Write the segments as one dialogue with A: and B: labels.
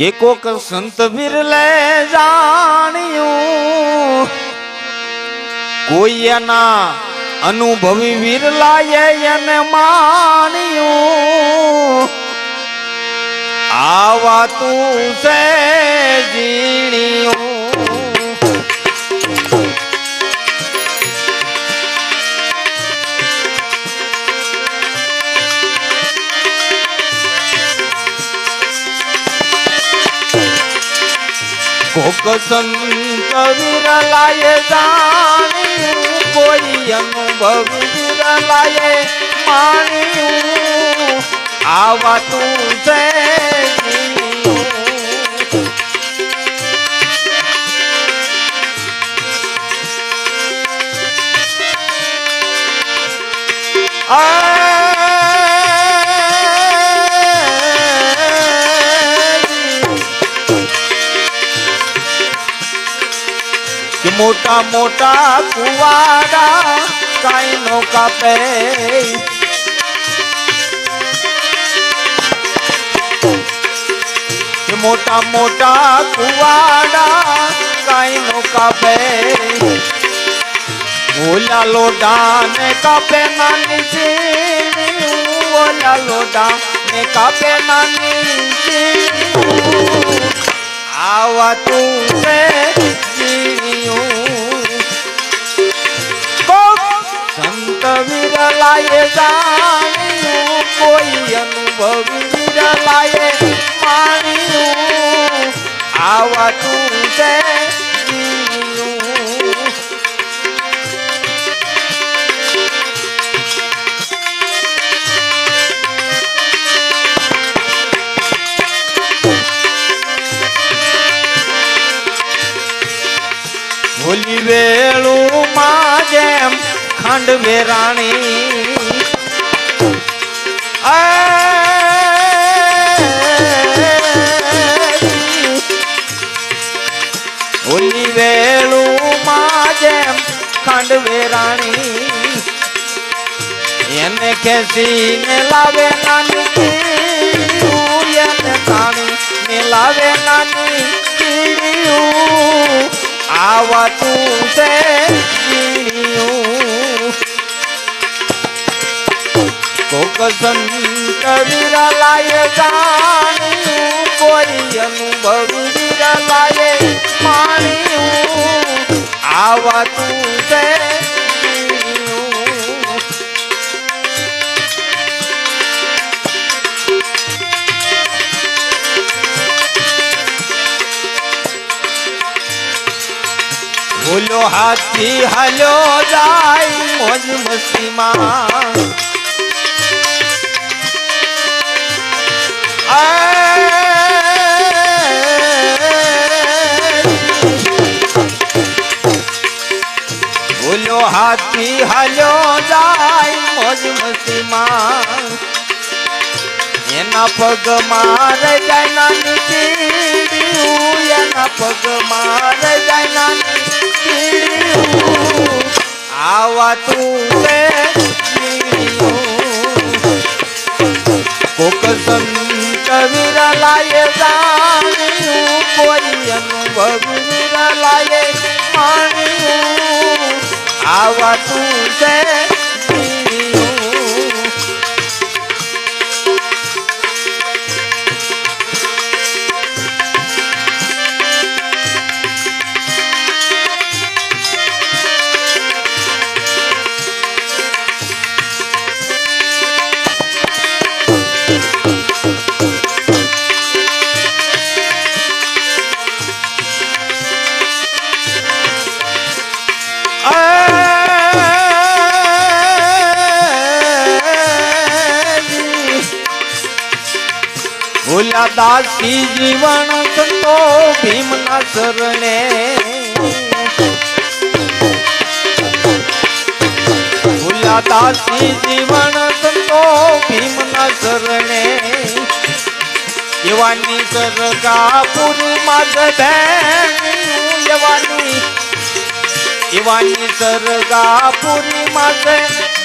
A: કે કોક સંત વિરલે જાણ્યું કોઈ એના અનુભવી વિરલાએ એને માણ્યું. આવા તું છે જીણ્યું કોક સંત વિરલાએ જાણ્યું કોઈ અનુભવ વિરલાએ માણ્યું આવા તું છે જીણ્યું. મોટા મોટા કુવાડા કાઈ નો કાપે મોટા મોટા કુવાડા કાઈ નો કાપે. ઓલા લોડા ને કાપે નાની ચીણી, ઓલા લોડા ને કાપે નાની આવા તું વિરલાએ જાણ્યું કોઈ અનુભવ વિરલાએ માણ્યું આવા તું છે. ભૂલી વેળું માં જેમ ખંડ મેરાણી ઓલી વેળું માં જેમ ખંડ વેરાણી એને ખેંચીને લાવે નાની એને તાણી લાવે નાની આવા તું છે સંત વિરલાએ જાણ્યું, કોઈ અનુભવ વિરલાએ માણ્યું આવા તું છે. ભૂલો હાથી હાલ્યો જાય, મોજ મસ્તીમાં એના પગ માર જાય નાની કીડીયું એના પગ માર જાય નાની કીડીયું આવા તું કોક સંત વિરલાએ જાણ્યું, કોઈ અનુભવ વિરલાએ માણ્યું. આવા તું છે દાસી જીવન સંતો ભીમના શરણે. ભૂલા દાસી જીવન સંતો ભીમના શરણે. એવાની સરગાપુરી માગ બેન એવાની એવાની સરગાપુરી માગ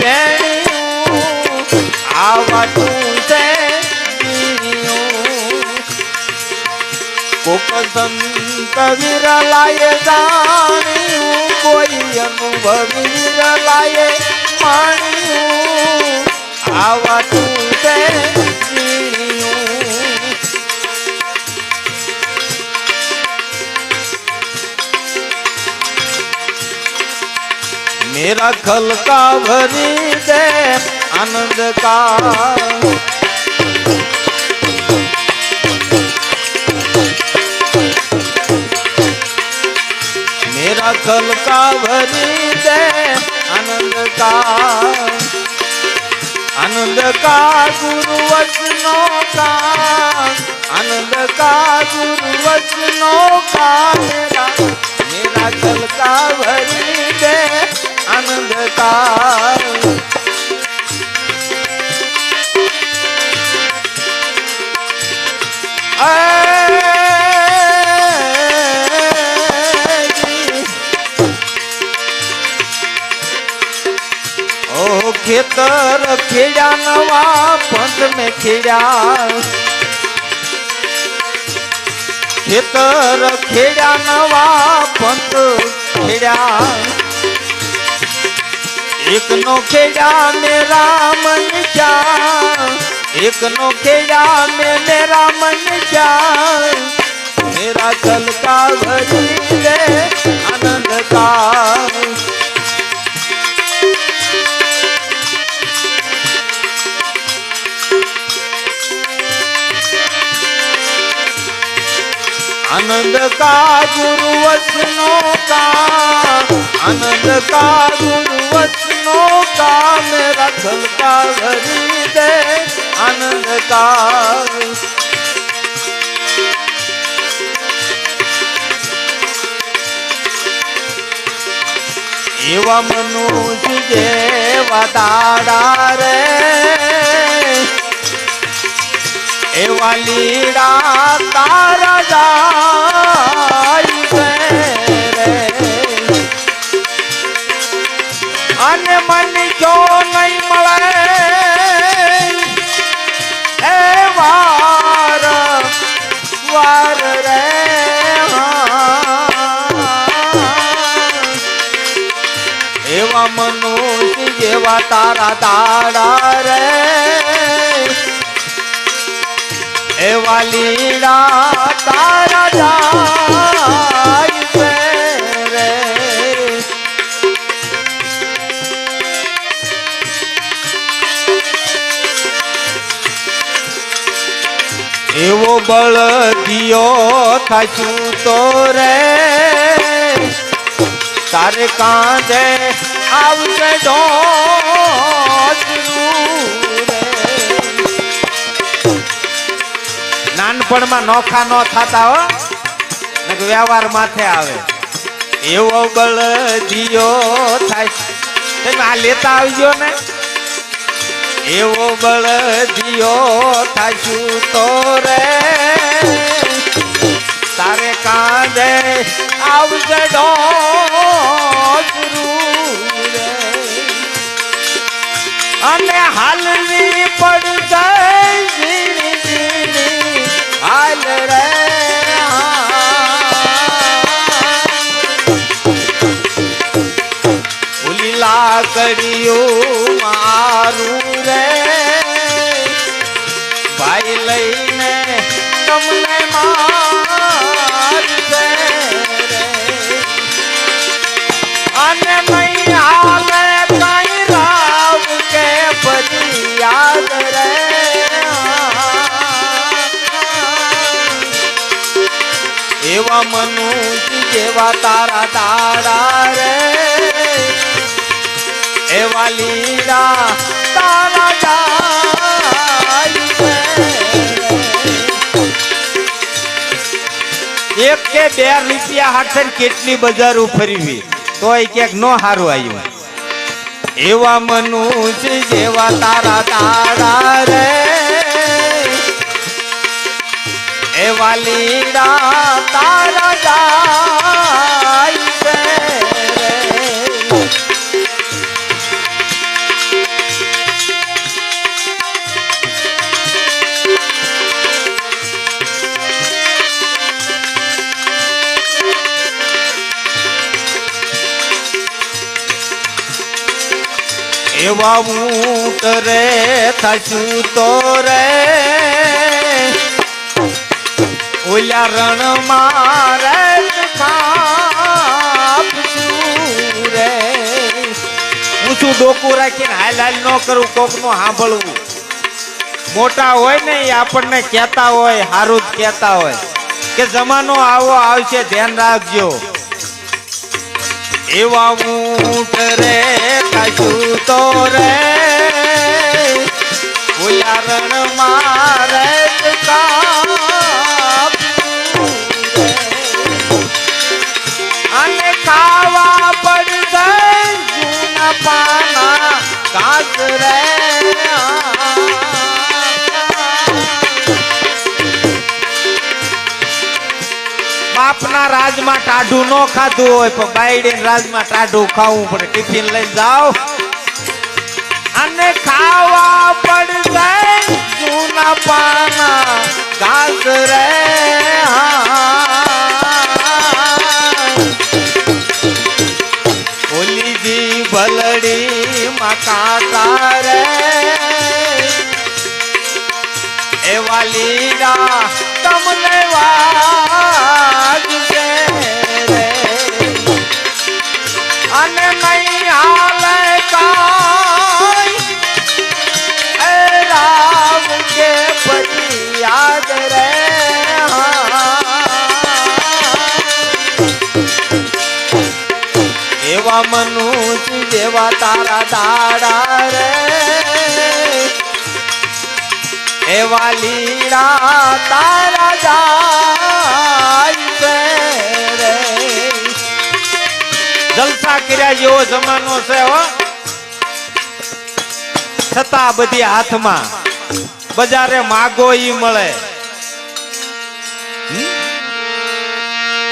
A: બેન. આવા તું છે જીણ્યું. કોક સંત વિરલાએ જાણ્યું કોઈ અનુભવી વિરલાએ માણ્યું આવા તું તે જીણ્યું. मेरा खल का भरी दे आनंद का મખલ કા ભરી દે આનંદ કા આનંદ કા ગુરુ વચનો કા આનંદ કા पंथ में खेड़ा ખેતર ખેડ્યા નવા પંત ખેડ્યા એકનો ખેડ્યા મેરા મન ક્યા એકનો ખેડ્યા મે મેરા મન ક્યા મેરા કલ કા ભરી દે આનંદ आनंद का गुरु वचनों का आनंद का गुरु वचनों का मेरा खल का भरी दे आनंद का એવા મનુષ્ય જેવા દાડા રે એવા લીડા તારા જાય અને મન જો નહીં મળે, એ વાર વાર રે. એવા મનુષ્ય જેવા તારા દાડા રે એવા લીલા તારા જાય રે એવો બળ દિયો થાચું તો રે તારે કાંધે આવશે ઢોસરું નાનપણમાં નોખા ન થતા હો. વ્યવહાર માથે આવે. એવો બળ જીયો થાય. આ લેતા આવજો ને. એવો બળ દિયો થાશું તો રે? તારે કાંદે આવજે અને હાલની ઝીણી હાલ રે ઓલી લાકડીઓ મારું રે. ભાઈ લઈને મનુષ્ય જેવા તારા દાડા રે? એવા લીલા તારા એક કે બે રૂપિયા હાથે કેટલી બજારો ફરવી તોય ક્યાંક નો હારું આવ્યું. એવા મનુષ્ય જેવા તારા તારા રે. વાલીડા તારા જાય એવા ઊંટ રે થશું તો રે ઓલા રણ મારે રે. ઊંચું ડોકું રાખીને હાલ હાલ ન કરું કોકનું સાંભળવું. મોટા હોય ને આપણને કહેતા હોય, હારું જ કહેતા હોય. કે જમાનો આવો આવશે, ધ્યાન રાખજો. એવા ઊંટ રે કશું તો રે. ઓલા રણ મારે જ બાપના રાજમાં ટાઢું ન ખાધું હોય, પણ બાઈડી રાજમાં ટાઢું ખાવું પડે. ટિફિન લઈ જાઓ. અને ખાવા પડશે જૂના પાના. ઘાસ રે ઓલીજી કાંટા રે. એવા લીલા તમને વાગશે લીલા તારા જાય જલસા કર્યા જેવો જમાનો છે હો છતાં બધી હાથમાં બજારે માગો ઈ મળે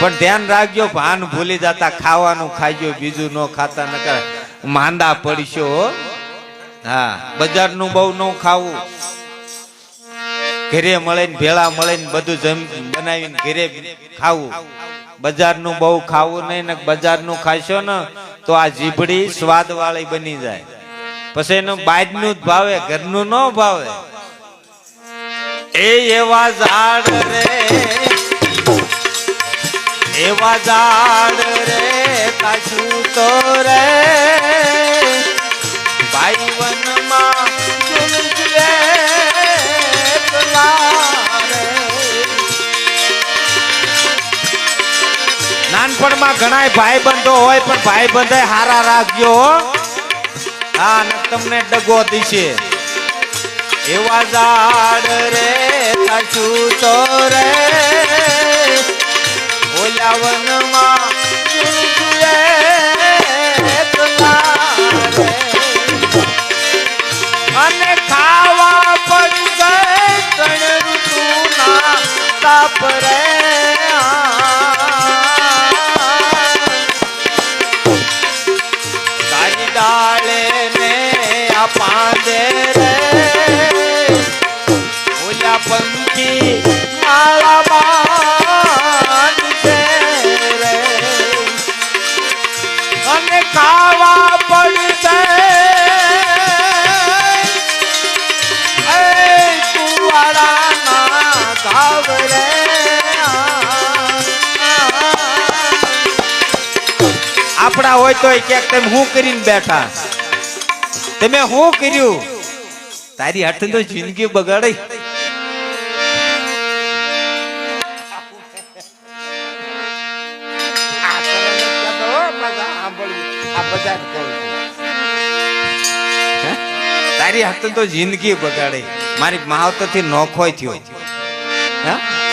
A: પણ ધ્યાન રાખજો ભાન ભૂલી જતા ખાવાનું ખાઈજો, બીજું ન ખાતા, નકર માંદા પડશો. હા, બજારનું બહુ ન ખાવું. ઘરે મળે ને ભેળા મળે ને બધું જમ, બનાવીને ઘરે ખાવું. બજારનું બહુ ખાવું નહીં ને બજારનું ખાશો ને, તો આ જીભડી સ્વાદ વાળી બની જાય. પછી એનું બાજનું જ ભાવે, ઘરનું ન ભાવે. એ એવા ઝાડ રે, એવા ઝાડ રે કાશું તો રે. ભાઈ નાનપણમાં ઘણા ભાઈ બંધો હોય, પણ ભાઈ બંધે હારા રાખજો હા. તમને ડગો દીશે. એવા ઝાડ રે કાશું તો રે. ઓલા. અને ખાવા ઋતુના તાપ રે. પાંદે રે. રે. અને ખાવા પડશે. આપણા હોય તો ક્યાંક તમે હું કરીને બેઠા. તમે શું કર્યું? તારી હાથે તો જિંદગી બગાડી? તારી હાથે તો જિંદગી બગાડી મારી માવતરથી નોખોય થયો?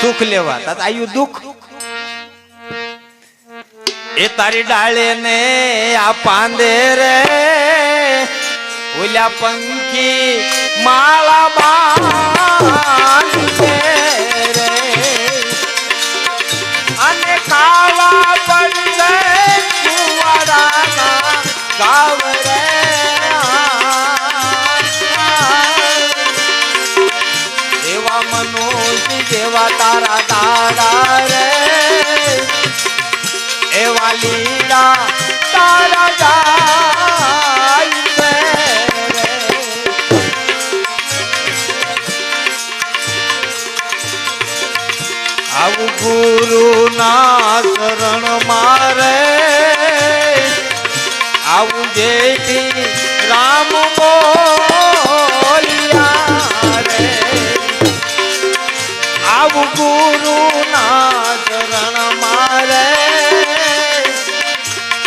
A: સુખ લેવા. તાત આયુ દુઃખ. એ તારી ડાળે ને આ પાંદે રે ઓલા પંખી માળા બાંધશે આવું ગુરુ ના શરણ મારે આવું જેઠી રામ બોલિયા રે. આવું ગુરુ ના શરણ મારે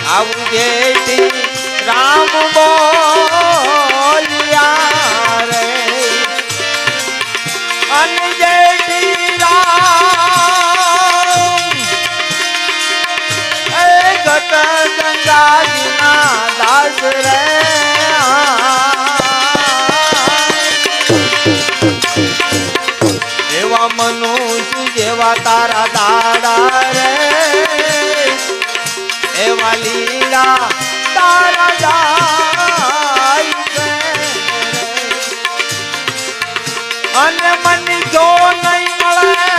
A: આવું જેઠી રામ બોલિયા અને મન જો નહીં મળે.